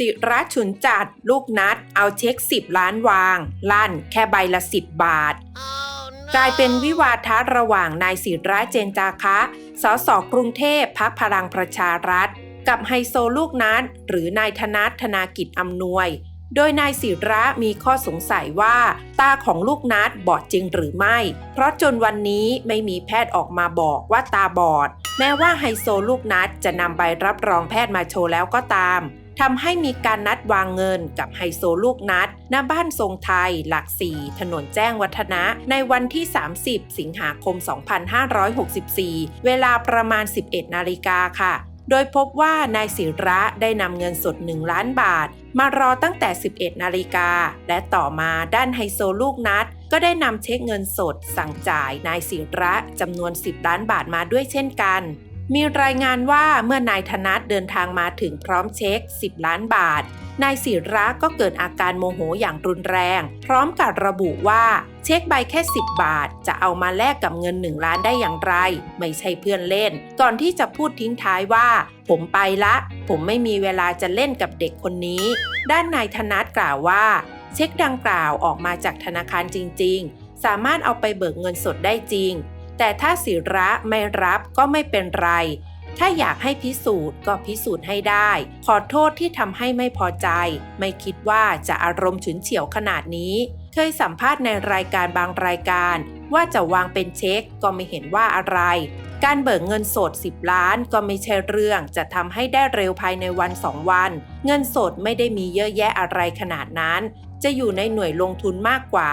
สิระฉุนจัด ลูกนัด เอาเช็ค 10 ล้านวาง ลั่น แค่ใบละ 10 บาทกลายเป็นวิวาทะระหว่างนายศิระเจนจาคะ สสกรุงเทพพักพลังประชารัฐ กับไฮโซลูกนัด หรือนายธนัทธนากิจอำนวย โดยนายศิระมีข้อสงสัยว่า ตาของลูกนัดบอดจริงหรือไม่ เพราะจนวันนี้ไม่มีแพทย์ออกมาบอกว่าตาบอดแม้ว่าไฮโซลูกนัดจะนำใบรับรองแพทย์มาโชว์แล้วก็ตาม ทำให้มีการนัดวางเงินกับไฮโซลูกนัดณบ้านทรงไทยหลักสี่ถนนแจ้งวัฒนะ ในวันที่ 30 สิงหาคม 2564 เวลาประมาณ 11 นาฬิกาค่ะ โดยพบว่านายศิระได้นำเงินสด 1 ล้านบาท มารอตั้งแต่ 11 นาฬิกา และต่อมาด้านไฮโซลูกนัดก็ได้นำเช็คเงินสดสั่งจ่ายนายศิระจำนวน 10 ล้านบาทมาด้วยเช่นกัน มีรายงานว่าเมื่อนายธนัทเดินทางมาถึงพร้อมเช็ค 10 ล้านบาท นายศิระก็เกิดอาการโมโหอย่างรุนแรง พร้อมกับระบุว่าเช็คใบแค่ 10 บาท จะเอามาแลกกับเงิน 1 ล้านได้อย่างไร ไม่ใช่เพื่อนเล่น ก่อนที่จะพูดทิ้งท้ายว่า ผมไปละ ผมไม่มีเวลาจะเล่นกับเด็กคนนี้ ด้านนายธนัทกล่าวว่า เช็คดังกล่าวออกมาจากธนาคารจริง ๆ สามารถเอาไปเบิกเงินสดได้จริง แต่ถ้าศิระไม่รับก็ไม่เป็นไร ถ้าอยากให้พิสูจน์ก็พิสูจน์ให้ได้ ขอโทษที่ทำให้ไม่พอใจ ไม่คิดว่าจะอารมณ์ฉุนเฉียวขนาดนี้ เคยสัมภาษณ์ในรายการบางรายการ ว่าจะวางเป็นเช็คก็ไม่เห็นว่าอะไร การเบิกเงินสด 10 ล้านก็ไม่ใช่เรื่องจะทำให้ได้เร็วภายในวันสองวัน เงินสดไม่ได้มีเยอะแยะอะไรขนาดนั้น จะอยู่ในหน่วยลงทุนมากกว่า